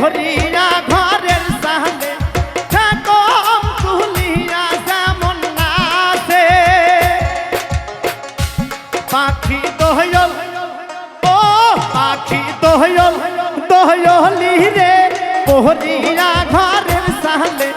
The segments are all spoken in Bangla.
ধরিয়া ঘরের সামনে ঠাকম তুলিয়া যেমন নাচে পাখি দহয়ল, ও পাখি দহয়ল দহয়লি রে পহরিয়া ঘরের সামনে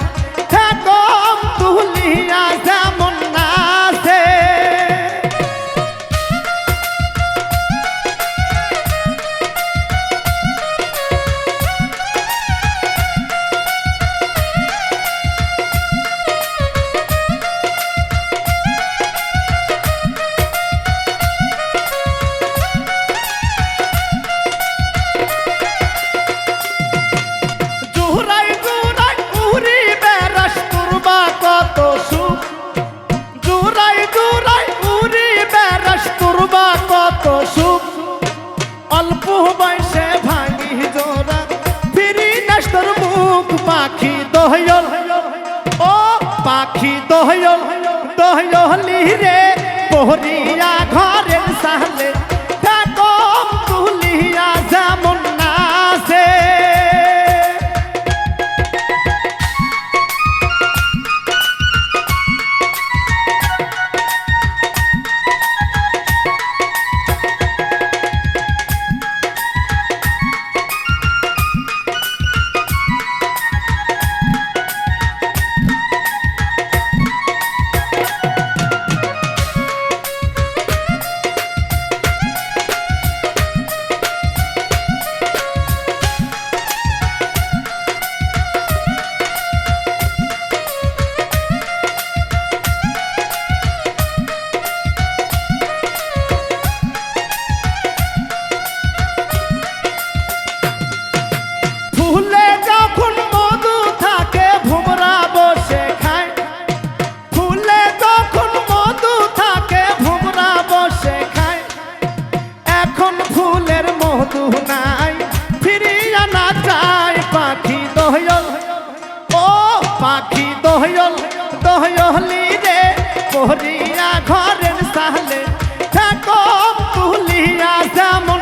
হরি মধু নাই, ফিরিয়া না যায় পাখি দহয়ল। ও পাখি দহয়ল, দহয়লি রে ঘরের সাহলে ঠাকুর তুলিয়া যেমন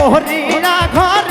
তোহরি না ঘর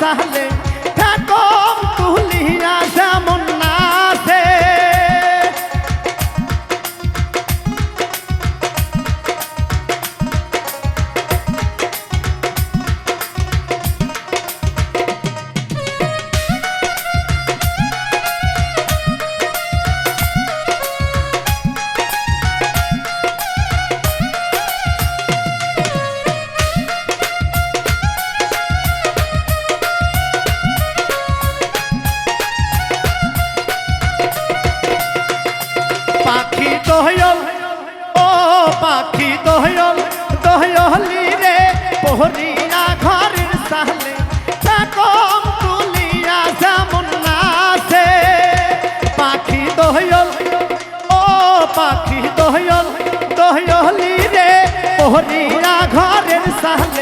সাহলে তাহলে কম তুলিয়া যেমন নাচে, পাখি দহয়ল ও পাখি দহয়ল দহয়লি রে ওহরিয়া ঘরের সাহলে